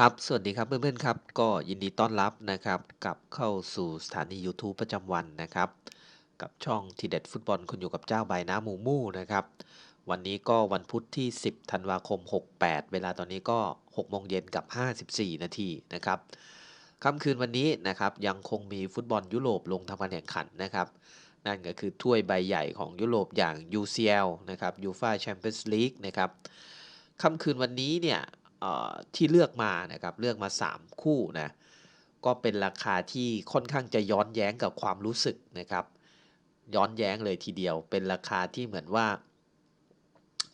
ครับ สวัสดีครับเพื่อนๆครับ ก็ยินดีต้อนรับนะครับกลับเข้าสู่สถานี YouTube ประจำวันนะครับ กับช่องทีเด็ดฟุตบอลคุณอยู่กับเจ้าใบน้ำมูมูนะครับ วันนี้ก็วันพุธที่ 10 ธันวาคม 68 เวลาตอนนี้ก็ 6 โมงเย็นกับ 54 นาทีนะครับค่ำคืนวันนี้นะครับยังคงมีฟุตบอลยุโรปลงทำการแข่งขันนะครับ นั่นก็คือถ้วยใบใหญ่ของยุโรปอย่าง UCL นะครับ UEFA Champions League นะครับค่ำคืนวันนี้เนี่ย ที่เลือกมานะครับเลือกมา 3 คู่นะก็เป็นราคาที่ค่อนข้างจะย้อนแย้งกับความรู้สึกนะครับ ย้อนแย้งเลยทีเดียว เป็นราคาที่เหมือนว่า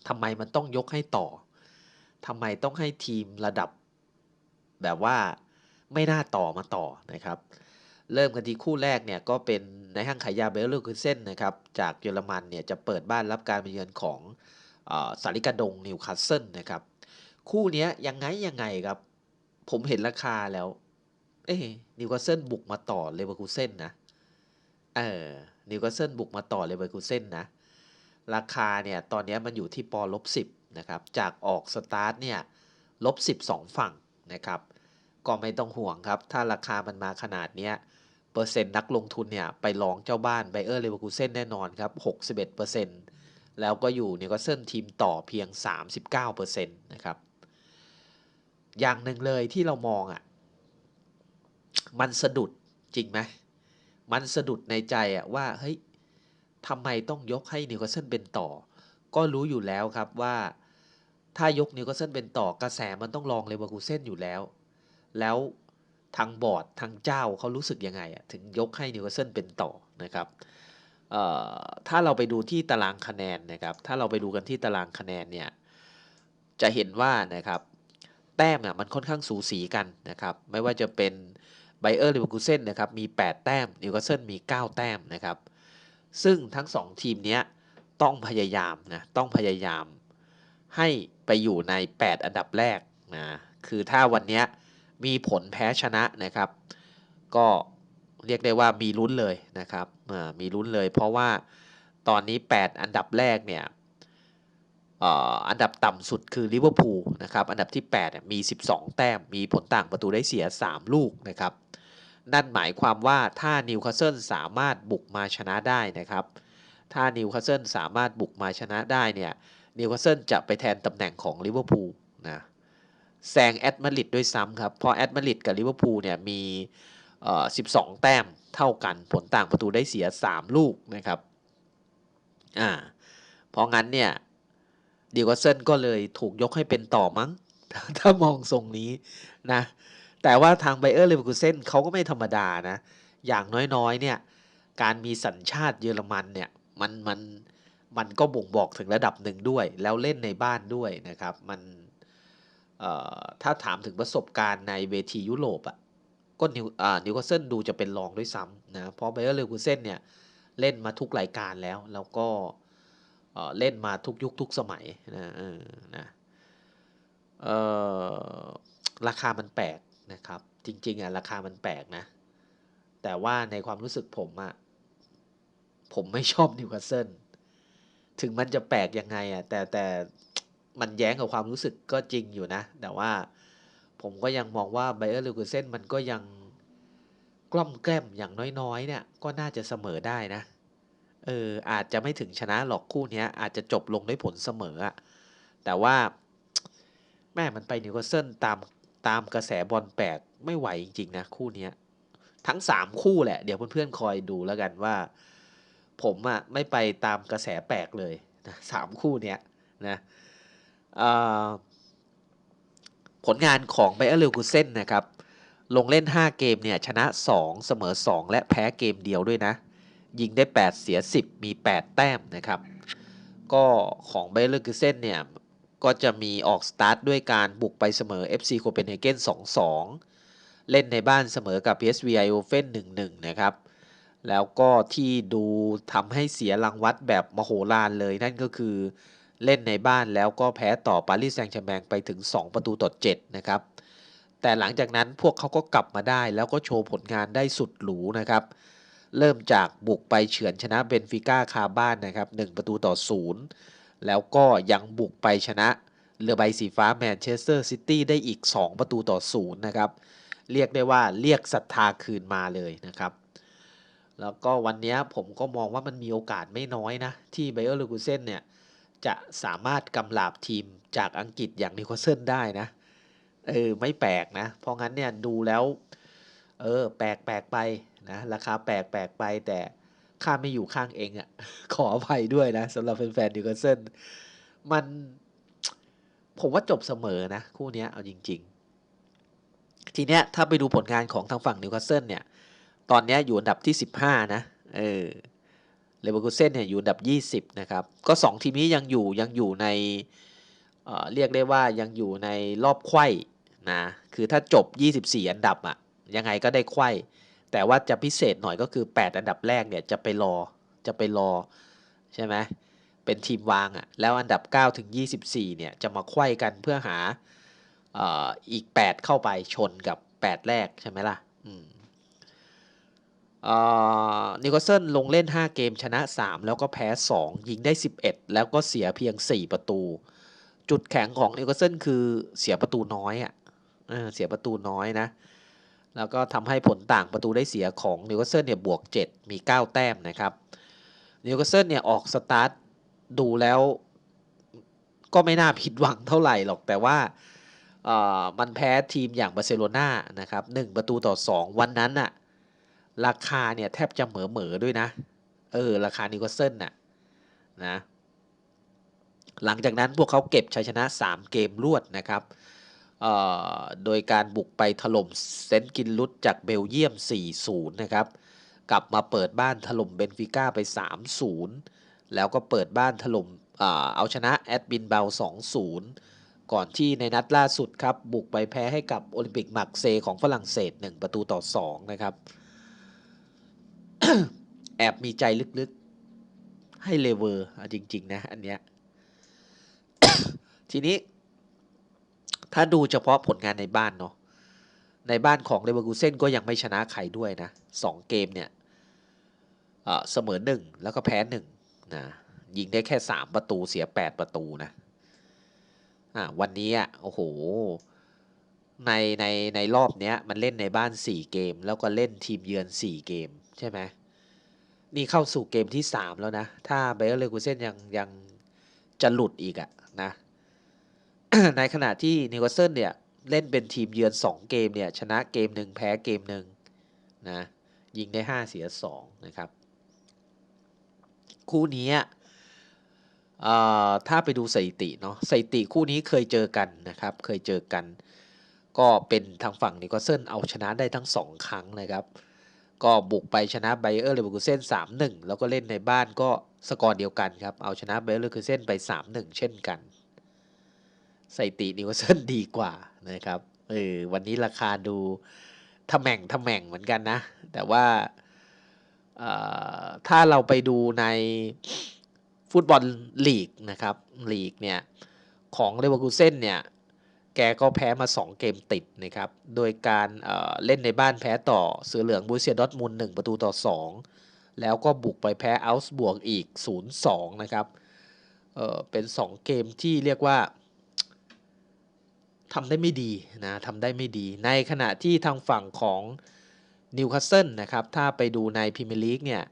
ทำไมมันต้องยกให้ต่อทำไมต้องให้ทีมระดับ แบบว่าไม่น่าต่อมาต่อนะครับ เริ่มกันที่คู่แรกเนี่ยก็เป็นในห้างขายยาเบลลอร์คุเซนนะครับ จากเยอรมันเนี่ยจะเปิดบ้านรับการมาเยือนของออสาริกาดงนิวคาสเซิลนะครับ คู่เนี้ยยังไงยังไงครับ ผมเห็นราคาแล้ว เอ้นิวคาสเซิลบุกมาต่อเลเวอร์คูเซนนะเออนิวคาสเซิลบุกมาต่อเลเวอร์คูเซนนะ ราคาเนี่ย ตอนนี้มันอยู่ที่ปอลบสิบนะครับ จากออกสตาร์ทเนี่ยลบสิบสองฝั่งนะครับ ก็ไม่ต้องห่วงครับ ถ้าราคามันมาขนาดเนี้ยเปอร์เซ็นต์นักลงทุนเนี่ย ไปลองเจ้าบ้านไบเออร์เลเวอร์คูเซนแน่นอนครับ 61%แล้วก็อยู่นิวคาสเซิลทีมต่อเพียง 39%นะครับ อย่างหนึ่งเลยที่เรามองอะ มันสะดุดจริงไหมมันสะดุดในใจอะว่าเฮ้ยทำไมต้องยกให้นิวคาสเซิลเป็นต่อ ก็รู้อยู่แล้วครับว่าถ้ายกนิวคาสเซิลเป็นต่อกระแสมันต้องลองเลเวอร์คูเซนอยู่แล้ว แล้วทางบอร์ดทางเจ้าเขารู้สึกยังไงอะถึงยกให้นิวคาสเซิลเป็นต่อนะครับถ้าเราไปดูที่ตารางคะแนนนะครับ ถ้าเราไปดูกันที่ตารางคะแนนเนี่ย จะเห็นว่านะครับ แต้มเนี่ยมันค่อนข้างสูสีกันนะครับ ไม่ว่าจะเป็นไบเออร์เลเวอร์คูเซนนะครับมี 8 แต้มนิวคาสเซิลมี 9 แต้มนะครับ ซึ่งทั้ง 2 ทีมเนี้ยต้องพยายามนะต้องพยายามให้ไปอยู่ใน 8 อันดับแรกนะคือถ้าวันนี้มีผลแพ้ชนะนะครับ ก็เรียกได้ว่ามีลุ้นเลยนะครับมีลุ้นเลย เพราะว่าตอนนี้ 8 อันดับแรกเนี่ย อันดับต่ำสุดคือลิเวอร์พูลนะครับอันดับที่8มี 12 แต้ม มีผลต่างประตูได้เสีย 3 ลูกนะครับนั่นหมายความว่าถ้านิวคาสเซิลสามารถบุกมาชนะได้นะครับ ถ้านิวคาสเซิลสามารถบุกมาชนะได้เนี่ยนิวคาสเซิลจะไปแทนตำแหน่งของลิเวอร์พูลนะแซงแอตมาริดด้วยซ้ำครับเพราะแอตมาริดกับลิเวอร์พูลเนี่ยมีเอ่อ12 แต้มเท่ากันผลต่างประตูได้เสีย 3 ลูกนะครับอ่าเพราะงั้นเนี่ย ดิวกัสเซนก็เลยถูกยกให้เป็นต่อมั้ง ถ้ามองทรงนี้นะ แต่ว่าทางไบเออร์เลเวอร์คูเซนเขาก็ไม่ธรรมดานะ อย่างน้อยๆเนี่ยการมีสัญชาติเยอรมันเนี่ยมันมันมันก็บ่งบอกถึงระดับหนึ่งด้วย แล้วเล่นในบ้านด้วยนะครับ มันถ้าถามถึงประสบการณ์ในเวทียุโรปอะ่ะก็นิวอ่านิวคาสเซิลดูจะเป็นรองด้วยซ้ำนะ เพราะไบเออร์เลเวอร์คูเซนเนี่ยเล่นมาทุกรายการแล้ว แล้วก็ เล่นมาทุกยุคทุกสมัยนะนะราคามันแปลกนะครับ จริงๆอะราคามันแปลกนะ แต่ว่าในความรู้สึกผมอะผมไม่ชอบนิวคาสเซิลถึงมันจะแปลกยังไงอะแต่แต่มันแย้งกับความรู้สึกก็จริงอยู่นะ แต่ว่าผมก็ยังมองว่าไบเออร์ลเวอร์เซนมันก็ยังกล้อมแกล้มอย่างน้อยๆ เนี่ย ก็น่าจะเสมอได้นะ เอออาจจะไม่ถึงชนะหรอกคู่นี้อาจจะจบลงด้วยผลเสมออะแต่ว่า แม่มันไปนิวคาสเซิลตามตามกระแสบอลแปลกไม่ไหวจริง ๆ นะ คู่นี้ทั้งสามคู่แหละ เดี๋ยวเพื่อนๆคอยดูแล้วกันว่า ผมอะไม่ไปตามกระแสแปลกเลยนะสามคู่เนี้ยนะผลงานของไบเออร์เลวกูเซนนะครับ ลงเล่น 5 เกมเนี่ย ชนะ 2 เสมอ 2 และแพ้เกมเดียวด้วยนะ ยิงได้ 8 เสีย 10 มี 8 แต้มนะครับ ก็ของเบลเลอร์กิเซนเนี่ย ก็จะมีออกสตาร์ทด้วยการบุกไปเสมอ FC โคเปนเฮเกน2-2 เล่นในบ้านเสมอกับ PSV Eindhoven 1-1 นะครับ แล้วก็ที่ดูทำให้เสียรางวัดแบบมโหฬารเลยนั่นก็คือเล่นในบ้านแล้วก็แพ้ต่อปารีสแซงต์แชร์แมงไปถึง 2 ประตูต่อ 7 นะครับ แต่หลังจากนั้นพวกเขาก็กลับมาได้แล้วก็โชว์ผลงานได้สุดหรูนะครับ เริ่มจากบุกไปเฉือนชนะเบนฟิก้าคาบ้านนะครับ1ประตูต่อ 0 แล้วก็ยังบุกไปชนะเรือใบสีฟ้าแมนเชสเตอร์ซิตี้ได้อีก 2 ประตูต่อศูนย์นะครับ เรียกได้ว่าเรียกศรัทธาคืนมาเลยนะครับ แล้วก็วันนี้ผมก็มองว่ามันมีโอกาสไม่น้อยนะ ที่ไบเออร์เลกูเซนเนี่ย จะสามารถกำลาบทีมจากอังกฤษอย่างนิโคลเซนได้นะ เออ ไม่แปลกนะ เพราะงั้นเนี่ยดูแล้ว เออ แปลกแปลกไป นะราคาแปลกแปลกไปแต่ข้าไม่อยู่ข้างเองอะ่ะ ขออภัยด้วยนะสำหรับแฟนๆนิวคาสเซิลมันผมว่าจบเสมอนะ คู่นี้เอาจริง ๆ ทีเนี้ยถ้าไปดูผลงานของทางฝั่งนิวคาสเซิลเนี่ย ตอนนี้อยู่อันดับที่ 15 นะเออเลเวอร์คูเซนเนี่ยอยู่อันดับ 20 นะครับ ก็ 2 ทีมนี้ยังอยู่ยังอยู่ในเออเรียกได้ว่ายังอยู่ในรอบไขว้นะคือถ้าจบ 24 อันดับอะยังไงก็ได้ไขว้ แต่ว่าจะพิเศษหน่อยก็คือ 8 อันดับแรกเนี่ยจะไปรอจะไปรอใช่ไหมเป็นทีมวางอะ่ะแล้วอันดับ 9 ถึง 24 เนี่ยจะมาไขว้กันเพื่อหาออีก 8 เข้าไปชนกับ 8 แรกใช่ไหมล่ะนิโคลเซนลงเล่น 5 เกมชนะ 3 แล้วก็แพ้ 2 ยิงได้ 11 แล้วก็เสียเพียง 4 ประตู จุดแข็งของนิโคลเซนคือเสียประตูน้อยอะ่ะเสียประตูน้อยนะ แล้วก็ทำให้ผลต่างประตูได้เสียของนิวคาสเซิลเนี่ยบวก 7 มี 9 แต้มนะครับนิวคาสเซิลเนี่ยออกสตาร์ทดูแล้วก็ไม่น่าผิดหวังเท่าไหร่หรอกแต่ว่ามันแพ้ทีมอย่างบาร์เซโลนานะครับ1ประตูต่อ 2 วันนั้นน่ะราคาเนี่ยแทบจะเหมือเหมอด้วยนะ เออ ราคานิวคาสเซิลน่ะนะหลังจากนั้นพวกเขาเก็บชัยชนะ 3 เกมรวดนะครับ โดยการบุกไปถล่มเซนต์กินลุตจากเบลเยียม 4-0 นะครับ กลับมาเปิดบ้านถล่มเบนฟิก้าไป 3-0 แล้วก็เปิดบ้านถล่มเอาชนะแอดบินเบล2-0 ก่อนที่ในนัดล่าสุดครับ บุกไปแพ้ให้กับโอลิมปิกมักเซของฝรั่งเศส 1 ประตูต่อ 2 นะครับ แอบมีใจลึกๆ ให้เลเวอร์จริง ๆ นะ อันเนี้ยทีนี้ ถ้าดูเฉพาะผลงานในบ้านเนาะในบ้านของเลเวอร์คูเซนก็ยังไม่ชนะใครด้วยนะสองเกมเนี่ยเสมอหนึ่งแล้วก็แพ้หนึ่งนะยิงได้แค่สามประตูเสียแปดประตูนะอ่าวันนี้อะโอ้โหในในในรอบเนี้ยมันเล่นในบ้านสี่เกม แล้วก็เล่นทีมเยือนสี่เกมใช่ไหมนี่เข้าสู่เกมที่สามแล้วนะ ถ้าเบลเลกูเซนยังยังจะหลุดอีกอะนะ ในขณะที่นิวคาสเซิลเนี่ยเล่นเป็นทีมเยือน 2 เกมเนี่ยชนะเกมหนึ่งแพ้เกมหนึ่งนะยิงได้ 5 เสีย 2 นะครับ คู่นี้ถ้าไปดูสถิติเนาะสถิติคู่นี้เคยเจอกันนะครับ เคยเจอกัน ก็เป็นทางฝั่งนิวคาสเซิลเอาชนะได้ทั้ง 2 ครั้งนะครับ ก็บุกไปชนะไบเออร์เลเวอร์คูเซน3-1 แล้วก็เล่นในบ้านก็สกอร์เดียวกันครับ เอาชนะไบเออร์เลเวอร์คูเซนไป 3-1 เช่นกัน สตินิวเซิลดีกว่านะครับเออวันนี้ราคาดูทำแม่งทำแม่งเหมือนกันนะ แต่ว่าถ้าเราไปดูในฟุตบอลลีกนะครับลีกเนี่ย ของเลเวอร์คูเซนเนี่ย แกก็แพ้มา 2 เกมติดนะครับ โดยการเเล่นในบ้านแพ้ต่อเสือเหลืองบูเซียดอทมุน1ประตูต่อ 2 แล้วก็บุกไปแพ้อัลส์บวกอีก 0-2 นะครับเเป็น 2 เกมที่เรียกว่า ทำได้ไม่ดีนะทำได้ไม่ดี ในขณะที่ทางฝั่งของนิวคาสเซิลนะครับ ถ้าไปดูในพรีเมียร์ลีกเนี่ย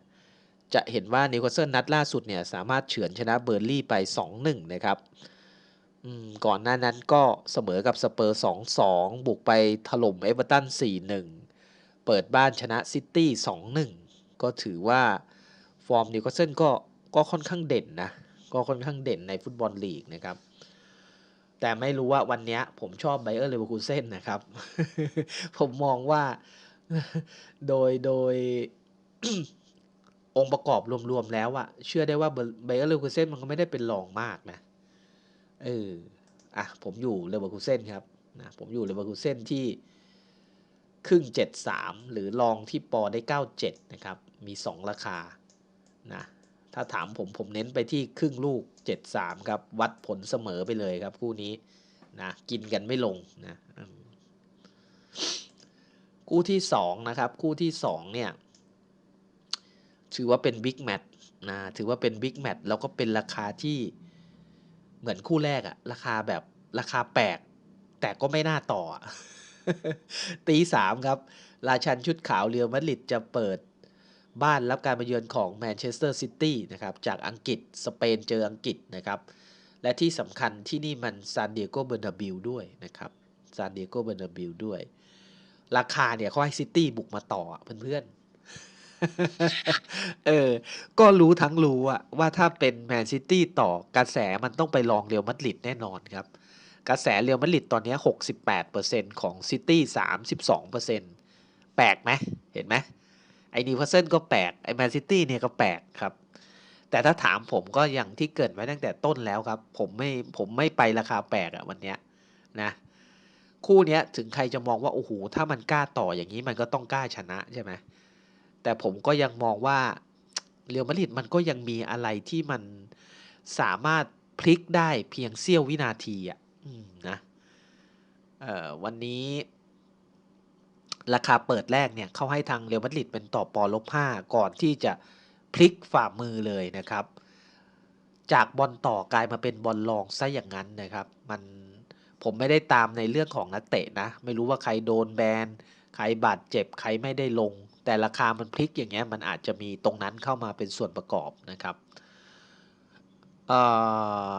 จะเห็นว่านิวคาสเซิลนัดล่าสุดเนี่ย สามารถเฉือนชนะเบอร์ลี่ไป 2-1 นะครับก่อนหน้านั้นก็เสมอกับสเปอร์ 2-2 บุกไปถล่มเอเวอร์ตัน 4-1 เปิดบ้านชนะซิตี้ 2-1 ก็ถือว่าฟอร์มนิวคาสเซิลก็ก็ค่อนข้างเด่นนะ ก็ค่อนข้างเด่นในฟุตบอลลีกนะครับ แต่ไม่รู้ว่าวันนี้ผมชอบไบเออร์เลเวอร์คูเซนนะครับ ผมมองว่าโดยโดยองค์ประกอบรวมๆแล้วอะเชื่อได้ว่าไบเออร์เลเวอร์คูเซนมันก็ไม่ได้เป็นรองมากนะเอออะผมอยู่เลเวอร์คูเซนครับนะผมอยู่เลเวอร์คูเซนที่ครึ่งเจ็ดสามหรือลองที่ปอได้เก้าเจ็ดนะครับ มีสองราคานะ ถ้าถามผมผมเน้นไปที่ครึ่งลูก 7-3 ครับ วัดผลเสมอไปเลยครับคู่นี้นะกินกันไม่ลงนะคู่ที่ 2 นะครับ คู่ที่ 2 เนี่ย ถือว่าเป็นบิ๊กแมตช์นะถือว่าเป็นบิ๊กแมตช์แล้วก็เป็นราคาที่เหมือนคู่แรกอะราคาแบบราคาแปลกแต่ก็ไม่น่าต่อตีสามครับ ราชันชุดขาวเรียวมาดริดจะเปิด บ้านรับการมาเยือนของแมนเชสเตอร์ซิตี้นะครับจากอังกฤษสเปนเจออังกฤษนะครับและที่สำคัญที่นี่มันซานดิเอโกเบอร์นาบิลด้วยนะครับซานดิเอโกเบอร์นาบิลด้วย ราคาเนี่ยเขาให้ซิตี้บุกมาต่ออะเพื่อนเออ ก็รู้ทั้งรู้อะว่าถ้าเป็นแมนซิตี้ต่อกระแสมันต้องไปลองเรียวมาดริดแน่นอนครับ กระแสเรียวมาดริดตอนนี้ 68%ของซิตี้ 32%แปลกไหมเห็นไหม ไอ้นิวคาสเซิลก็แปลกไอ้แมนซิตี้เนี่ยก็แปลกครับ แต่ถ้าถามผมก็อย่างที่เกิดไว้ตั้งแต่ต้นแล้วครับ ผมไม่ผมไม่ไปราคาแปลกอะวันเนี้ยนะคู่เนี้ยถึงใครจะมองว่าโอ้โหถ้ามันกล้าต่ออย่างนี้มันก็ต้องกล้าชนะใช่ไหมแต่ผมก็ยังมองว่าเรียวมาดริดมันก็ยังมีอะไรที่มันสามารถพลิกได้เพียงเสี้ยววินาทีอะนะวันนี้ ราคาเปิดแรกเนี่ยเขาให้ทางเรียวมาดริดเป็นต่อปอลบห้าก่อนที่จะพลิกฝ่ามือเลยนะครับ จากบอลต่อกลายมาเป็นบอลรองซะอย่างนั้นนะครับ มันผมไม่ได้ตามในเรื่องของนักเตะนะ ไม่รู้ว่าใครโดนแบนใครบาดเจ็บใครไม่ได้ลง แต่ราคามันพลิกอย่างเงี้ยมันอาจจะมีตรงนั้นเข้ามาเป็นส่วนประกอบนะครับอ่อ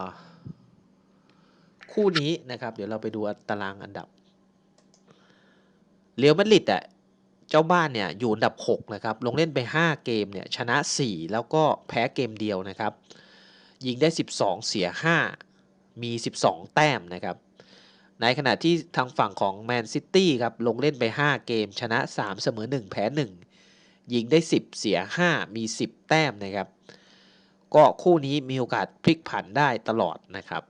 คู่นี้นะครับ เดี๋ยวเราไปดูตารางอันดับ เรียวมาดริดอะเจ้าบ้านเนี่ยอยู่อันดับ6นะครับลงเล่นไป 5 เกมเนี่ยชนะ 4 แล้วก็แพ้เกมเดียวนะครับยิงได้ 12 เสีย 5 มี 12 แต้มนะครับในขณะที่ทางฝั่งของแมนซิตี้ครับลงเล่นไป 5 เกม ชนะ 3 เสมอ 1 แพ้ 1 ยิงได้ 10 เสีย 5 มี 10 แต้มนะครับ ก็คู่นี้มีโอกาสพลิกผันได้ตลอดนะครับ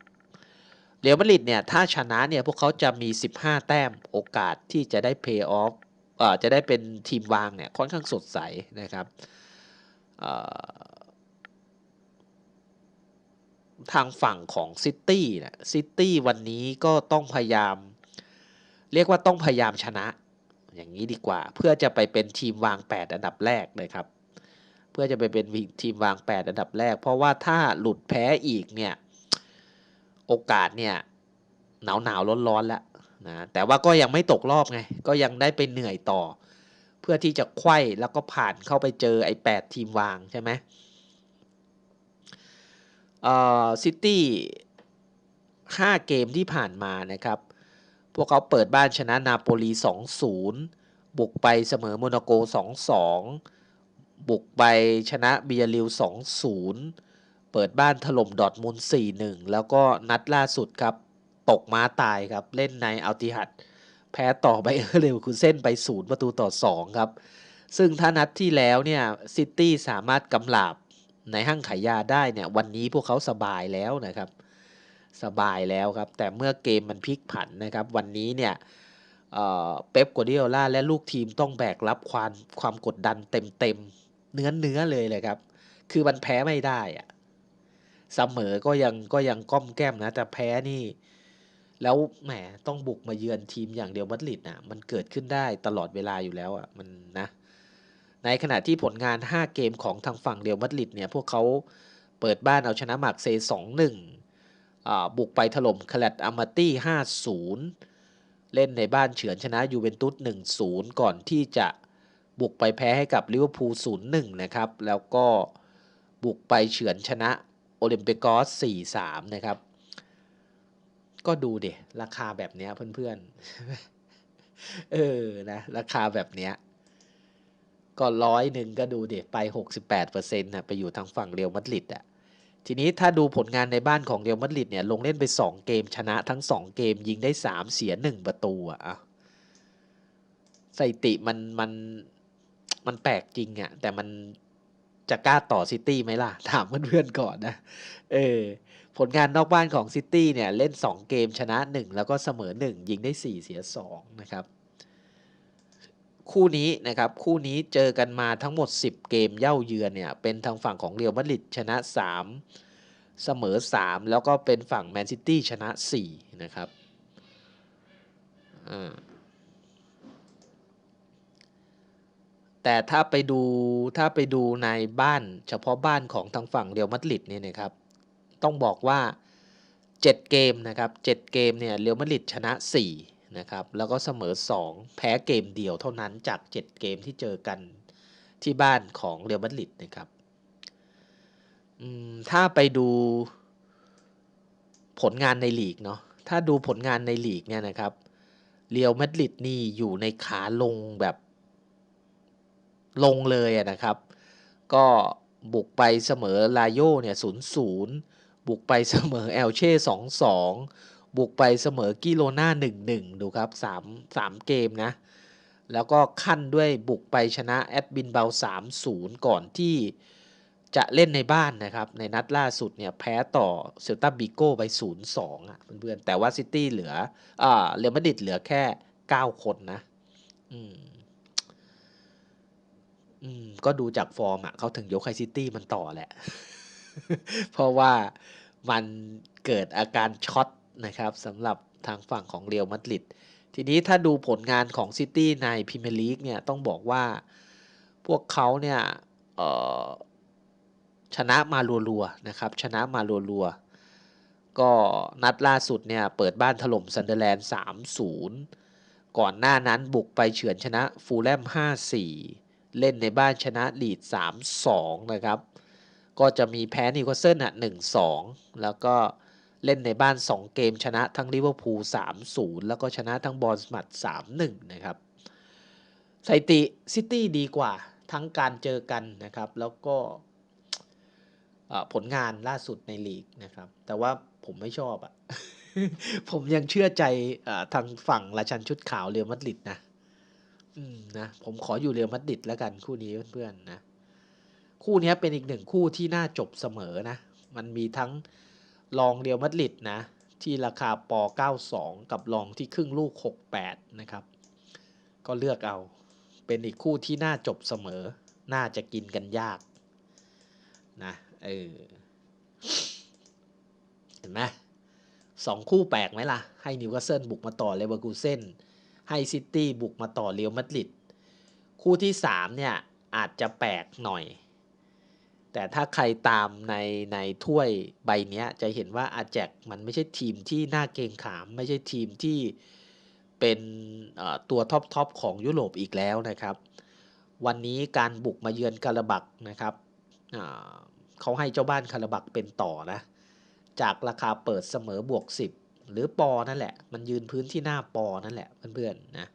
เรอัลมาดริดเนี่ยถ้าชนะเนี่ยพวกเขาจะมี 15 แต้มโอกาสที่จะได้เพย์ออฟเอ่อจะได้เป็นทีมวางเนี่ยค่อนข้างสดใสนะครับทางฝั่งของซิตี้นะซิตี้วันนี้ก็ต้องพยายาม เรียกว่าต้องพยายามชนะ อย่างนี้ดีกว่า เพื่อจะไปเป็นทีมวาง 8 อันดับแรกเลยครับ เพื่อจะไปเป็นทีมวาง 8 อันดับแรก เพราะว่าถ้าหลุดแพ้อีกเนี่ย โอกาสเนี่ยหนาวหนาวร้อนร้อนๆแล้วนะแต่ว่าก็ยังไม่ตกรอบไง ก็ยังได้ไปเหนื่อยต่อ เพื่อที่จะไขว้แล้วก็ผ่านเข้าไปเจอไอ้แปดทีมวางใช่ไหมเอ่อซิตี้ห้าเกมที่ผ่านมานะครับ พวกเขาเปิดบ้านชนะนาโปลี 2-0 บุกไปเสมอโมนาโก 2-2 บุกไปชนะเบียริล 2-0 เปิดบ้านถล่มดอทมุน4-1 แล้วก็นัดล่าสุดครับ ตกม้าตายครับ เล่นในอัลติฮัดแพ้ต่อไปเร์เลวคูเส้นไป 0 ประตูต่อ 2 ครับ ซึ่งถ้านัดที่แล้วเนี่ยซิตี้สามารถกำลาบในห้างขายยาได้เนี่ยวันนี้พวกเขาสบายแล้วนะครับ สบายแล้วครับ แต่เมื่อเกมมันพลิกผันนะครับ วันนี้เนี่ยเเป๊ปกัวร์ดิโอลาและลูกทีมต้องแบกรับความความกดดันเต็มเต็มเนื้อเนื้อเลยเลยครับ คือมันแพ้ไม่ได้อะ เสมอก็ยังก็ยังก้อมแก้มนะ แต่แพ้นี่ แล้วแหมต้องบุกมาเยือนทีมอย่างเดียวมัดริดอะมันเกิดขึ้นได้ตลอดเวลาอยู่แล้วอะมันนะ ในขณะที่ผลงาน 5 เกมของทางฝั่งเรียวมัดริดเนี่ยพวกเขาเปิดบ้านเอาชนะมาร์กเซย์2-1อ่าบุกไปถล่มคลตอามาตี้5-0เล่นในบ้านเฉือนชนะยูเวนตุส1-0ก่อนที่จะบุกไปแพ้ให้กับลิเวอร์พูล0-1นะครับ แล้วก็บุกไปเฉือนชนะ โอลิมปิกอส4-3 นะครับ ก็ดูเดราคาแบบเนี้ยเพื่อนๆ เออนะ ราคาแบบเนี้ย ก็ร้อยหนึ่งก็ดูเดไป 68%นะไปอยู่ทางฝั่งเรียวมาดริดอะทีนี้ถ้าดูผลงานในบ้านของเรียวมาดริดเนี่ย ลงเล่นไป 2 เกมชนะทั้ง 2 เกม ยิงได้ 3 เสีย 1 ประตูอะอะสถิติมันมันมันแปลกจริงอะแต่มัน จะกล้าต่อซิตี้ไหมล่ะ ถามเพื่อนๆก่อนนะ เออ ผลงานนอกบ้านของซิตี้เนี่ย เล่น 2 เกมชนะ 1 แล้วก็เสมอ 1 ยิงได้ 4 เสีย 2 นะครับ คู่นี้นะครับ คู่นี้เจอกันมาทั้งหมด 10 เกมเย่าเยือนเนี่ย เป็นทางฝั่งของเรียวมาดริดชนะ 3 เสมอ 3 แล้วก็เป็นฝั่งแมนซิตี้ชนะ 4 นะครับ อ่า แต่ถ้าไปดูถ้าไปดูในบ้านเฉพาะบ้านของทางฝั่งเรียวมาดริดเนี่ยนะครับ ต้องบอกว่า 7 เกมนะครับ7เกมเนี่ยเรอัลมาดริดชนะ 4 นะครับ แล้วก็เสมอ 2 แพ้เกมเดียวเท่านั้นจาก 7 เกมที่เจอกันที่บ้านของเรอัลมาดริดนะครับถ้าไปดูผลงานในลีกเนาะถ้าดูผลงานในลีกเนี่ยนะครับเรียวมาดริดนี่อยู่ในขาลงแบบ ลงเลยนะครับ ก็บุกไปเสมอลาโยเนี่ยศูนย์ศูนย์บุกไปเสมอแอลเช่สองสองบุกไปเสมอกิโลนาหนึ่งหนึ่งดูครับสามสามเกมนะ แล้วก็ขั้นด้วยบุกไปชนะแอดบินเบลสามศูนย์ก่อนที่จะเล่นในบ้านนะครับ ในนัดล่าสุดเนี่ยแพ้ต่อเซลตาบิโก้ไปศูนย์สองอะเพื่อนๆแต่ว่าซิตี้เหลืออ่าเรอัลมาดริดเหลือแค่เก้าคนนะ อืม อืมก็ดูจากฟอร์มอะเขาถึงยกไฮซิตี้มันต่อแหละ เพราะว่ามันเกิดอาการช็อตนะครับสำหรับทางฝั่งของเรียวมาดริดทีนี้ถ้าดูผลงานของซิตี้ในพรีเมียร์ลีกเนี่ยต้องบอกว่าพวกเขาเนี่ยชนะมาลัวๆนะครับ ชนะมาลัวๆก็นัดล่าสุดเนี่ยเปิดบ้านถล่มซันเดอร์แลนด์ 3-0 ก่อนหน้านั้นบุกไปเฉือนชนะฟูลแลม 5-4 เล่นในบ้านชนะลีด 3-2 นะครับ ก็จะมีแพ้นิวคาสเซิลอะ1-2แล้วก็เล่นในบ้าน 2 เกมชนะทั้งลิเวอร์พูล3-0 แล้วก็ชนะทั้งบอลสมัต3-1 นะครับสถิติซิตี้ดีกว่าทั้งการเจอกันนะครับ แล้วก็ผลงานล่าสุดในลีกนะครับ แต่ว่าผมไม่ชอบอะ่ะ ผมยังเชื่อใจทางฝั่งราชันชุดขาวเรียวมัดริดนะ อืมนะผมขออยู่เรียวมัดริดแล้วกันคู่นี้เพื่อนๆนะคู่นี้เป็นอีกหนึ่งคู่ที่น่าจบเสมอนะ มันมีทั้งลองเรียวมัดริดนะ ที่ราคาปอ92 กับลองที่ครึ่งลูก 68 นะครับ ก็เลือกเอา เป็นอีกคู่ที่น่าจบเสมอ น่าจะกินกันยากนะเออเห็นไหมสองคู่แปลกไหมล่ะ ให้นิวคาสเซิลบุกมาต่อเลเวอร์คูเซ่น ให้ซิตี้บุกมาต่อเรียวมาดริดคู่ที่สามเนี่ย อาจจะแปลกหน่อย แต่ถ้าใครตามในในถ้วยใบนี้จะเห็นว่าอาแจกมันไม่ใช่ทีมที่น่าเกงขาม ไม่ใช่ทีมที่เป็นตัวท็อปทอปของยุโรปอีกแล้วนะครับ วันนี้การบุกมาเยือนกาลบักนะครับเขาให้เจ้าบ้านคาราบักเป็นต่อนะ จากราคาเปิดเสมอบวก 10 หรือปอนั่นแหละ มันยืนพื้นที่หน้าปอนั่นแหละเพื่อนๆนะ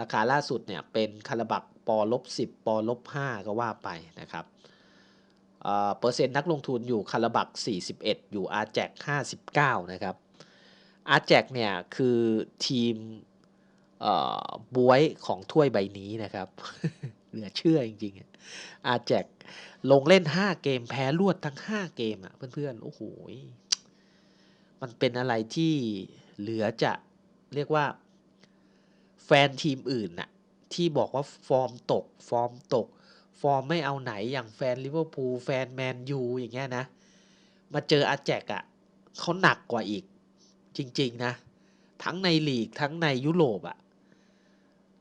ราคาล่าสุดเนี่ยเป็นคาราบักปอลบ10ปอลบ5ก็ว่าไปนะครับเปอร์เซ็นต์นักลงทุนอยู่คาราบัก 41 อยู่อาแจก59 นะครับอาแจกเนี่ยคือทีมบวยของถ้วยใบนี้นะครับ เหลือเชื่อจริงๆอาแจกลงเล่น 5 เกมแพ้รวดทั้ง 5 เกมอะเพื่อนๆ โอ้โห มันเป็นอะไรที่เหลือจะเรียกว่า แฟนทีมอื่นน่ะที่บอกว่าฟอร์มตก ฟอร์มตก ฟอร์มไม่เอาไหนอย่างแฟนลิเวอร์พูลแฟนแมนยูอย่างเงี้ยนะ มาเจออาแจกอะเขาหนักกว่าอีก จริง ๆ นะ ทั้งในลีกทั้งในยุโรปอะ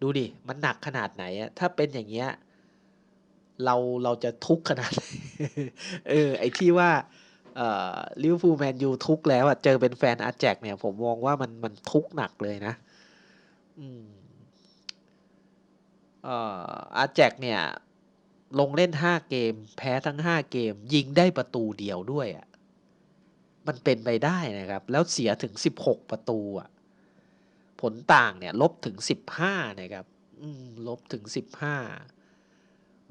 ดูดิ มันหนักขนาดไหนอะถ้าเป็นอย่างเงี้ยเราเราจะทุกข์ขนาด เออ ไอที่ว่า ลิเวอร์พูลแมนยูทุกแล้วอะเจอเป็นแฟนอาแจกเนี่ย ผมมองว่ามันมันทุกหนักเลยนะ อืมอาแจกเนี่ย ลงเล่นห้าเกม แพ้ทั้งห้าเกม ยิงได้ประตูเดียวด้วยอะ่ะมันเป็นไปได้นะครับ แล้วเสียถึงสิบหกประตูอะผลต่างเนี่ย ลบถึงสิบห้านะครับลบถึงสิบห้า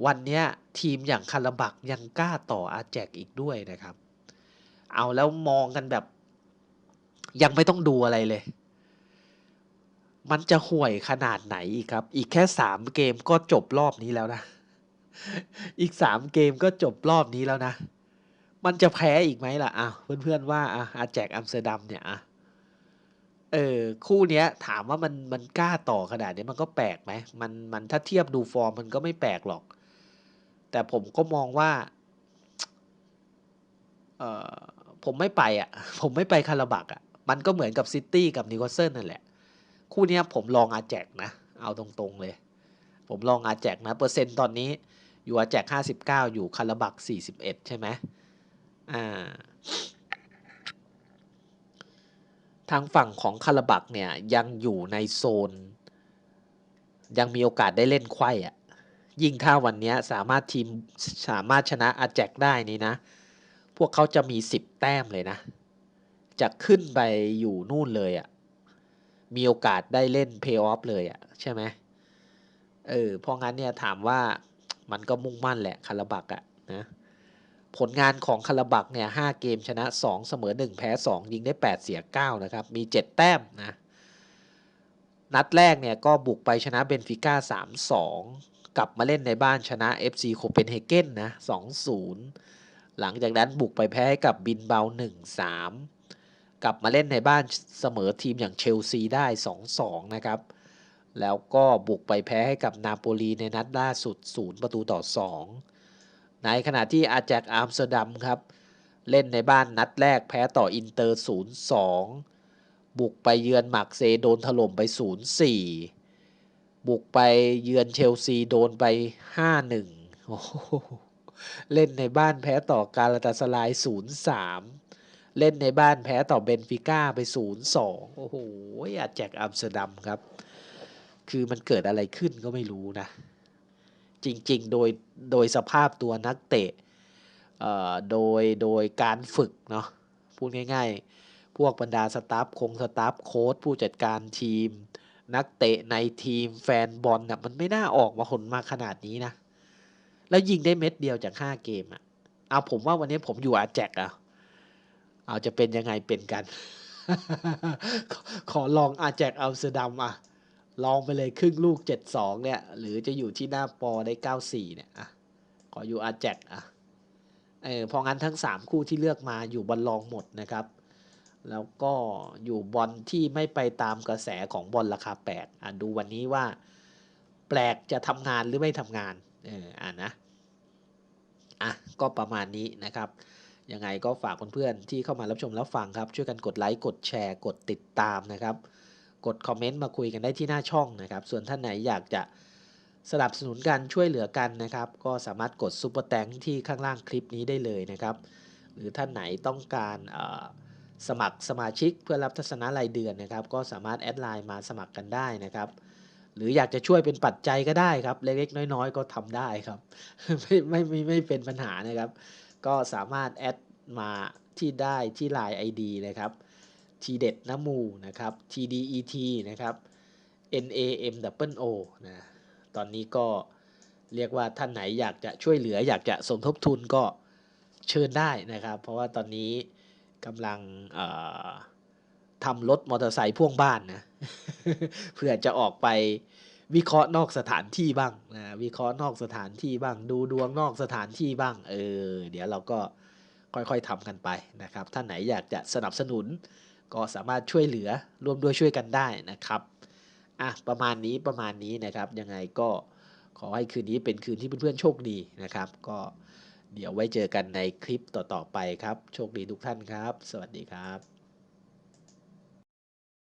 วันนี้ทีมอย่างคาราบักยังกล้าต่ออาแจกอีกด้วยนะครับ เอาแล้วมองกันแบบ ยังไม่ต้องดูอะไรเลย มันจะห่วยขนาดไหนอีกครับ อีกแค่สามเกมก็จบรอบนี้แล้วนะ อีกสามเกมก็จบรอบนี้แล้วนะ มันจะแพ้อีกไหมล่ะอะเพื่อนๆว่าอะอาแจกอัมสเตอร์ดัมเนี่ยอะเออคู่เนี้ยถามว่ามันมันกล้าต่อขนาดนี้มันก็แปลกไหมมันมันถ้าเทียบดูฟอร์มมันก็ไม่แปลกหรอก แต่ผมก็มองว่า เออ ผมไม่ไปอะ ผมไม่ไปคาราบักอะ มันก็เหมือนกับซิตี้กับนิโคเซนนั่นแหละ คู่นี้ผมลองอาแจกนะ เอาตรงๆเลย ผมลองอาแจกนะ เปอร์เซ็นต์ตอนนี้อยู่อาแจกห้าสิบเก้าอยู่คาราบักสี่สิบเอ็ดใช่ไหมอ่า ทางฝั่งของคาราบักเนี่ยยังอยู่ในโซน ยังมีโอกาสได้เล่นไขว้อะยิ่งถ้าวันนี้สามารถทีมสามารถชนะอาแจกได้นี่นะ พวกเขาจะมีสิบแต้มเลยนะ จะขึ้นไปอยู่นู่นเลยอะ่ะ มีโอกาสได้เล่นเพย์ออฟเลยอะ่ะ ใช่ไหมเออเพราะงั้นเนี่ยถามว่ามันก็มุ่งมั่นแหละคาราบักอะนะผลงานของคาราบักเนี่ยห้าเกมชนะ 2 เสมอ 1 แพ้ 2 ยิงได้ 8 เสีย 9 นะครับ มี 7 แต้มนะ นัดแรกเนี่ยก็บุกไปชนะเบนฟิก้า 3-2 กลับมาเล่นในบ้านชนะ FC โคเปนเฮเกนนะ 2-0 หลังจากนั้นบุกไปแพ้กับบินเบา 1-3 กลับมาเล่นในบ้านเสมอทีมอย่างเชลซีได้ 2-2 นะครับ แล้วก็บุกไปแพ้ให้กับนาโปลีในนัดล่าสุด 0 ประตูต่อ 2 ในขณะที่อาแจกอัมสเตอร์ดัมครับ เล่นในบ้านนัดแรกแพ้ต่ออินเตอร์ 0-2 บุกไปเยือนหมักเซโดนถล่มไป 0-4 บุกไปเยือนเชลซีโดนไป 5-1โอ้โห เล่นในบ้านแพ้ต่อกาลาตาสลาย 0-3 เล่นในบ้านแพ้ต่อเบนฟิก้าไป 0-2 โอ้โหอาแจกอัมสเตอร์ดัมครับ คือมันเกิดอะไรขึ้นก็ไม่รู้นะ จริงๆ โดยโดยสภาพตัวนักเตะโดยโดยการฝึกเนาะพูดง่ายๆ พวกบรรดาสตาฟคงสตาฟโค้ชผู้จัดการทีม นักเตะในทีมแฟนบอลน่ะมันไม่น่าออกมาหนมาขนาดนี้นะ แล้วยิงได้เม็ดเดียวจาก5เกมอะ่ะเอาผมว่าวันนี้ผมอยู่อาแจกอะเอาจะเป็นยังไงเป็นกัน ขอลองอาแจกอัมสเตอร์ดัมอะลองไปเลยครึ่งลูก7-2เนี่ย หรือจะอยู่ที่หน้าปอได้94เนี่ยอะขออยู่อาแจกอะเออพราะงั้นทั้ง3คู่ที่เลือกมาอยู่บอลลองหมดนะครับ แล้วก็อยู่บอลที่ไม่ไปตามกระแสของบอลราคาแปลกอะดูวันนี้ว่า แปลกจะทำงานหรือไม่ทำงาน เอออ่านะ อะก็ประมาณนี้นะครับยังไงก็ฝากเพื่อนๆที่เข้ามารับชมรับฟังครับ ช่วยกันกดไลค์กดแชร์ กดติดตามนะครับ กดคอมเมนต์มาคุยกันได้ที่หน้าช่องนะครับ ส่วนท่านไหนอยากจะสนับสนุนกันช่วยเหลือกันนะครับ ก็สามารถกดซุปเปอร์แตงที่ข้างล่างคลิปนี้ได้เลยนะครับ หรือท่านไหนต้องการสมัครสมาชิกเพื่อรับทัศนะรายเดือนนะครับ ก็สามารถแอดไลน์มาสมัครกันได้นะครับ หรืออยากจะช่วยเป็นปัจจัยก็ได้ครับ เล็กๆน้อยๆ ก็ทำได้ครับ ไม่ไม่ไม่ไม่เป็นปัญหานะครับ ก็สามารถแอดมาที่ได้ที่ไลน์ ID นะครับทีเด็ดน้ำมูนะครับ TDET นะครับ NAMO นะตอนนี้ก็เรียกว่าท่านไหนอยากจะช่วยเหลือ อยากจะสมทบทุนก็เชิญได้นะครับ เพราะว่าตอนนี้กำลัง ทำรถมอเตอร์ไซค์พ่วงบ้านนะเพื่อจะออกไปวิเคราะห์นอกสถานที่บ้างนะวิเคราะห์นอกสถานที่บ้าง ดูดวงนอกสถานที่บ้าง เออ เดี๋ยวเราก็ค่อยๆทำกันไปนะครับ ท่านไหนอยากจะสนับสนุน ก็สามารถช่วยเหลือร่วมด้วยช่วยกันได้นะครับอะประมาณนี้ประมาณนี้นะครับ ยังไงก็ขอให้คืนนี้เป็นคืนที่เพื่อนๆโชคดีนะครับ ก็เดี๋ยวไว้เจอกันในคลิปต่อๆไปครับ โชคดีทุกท่านครับ สวัสดีครับ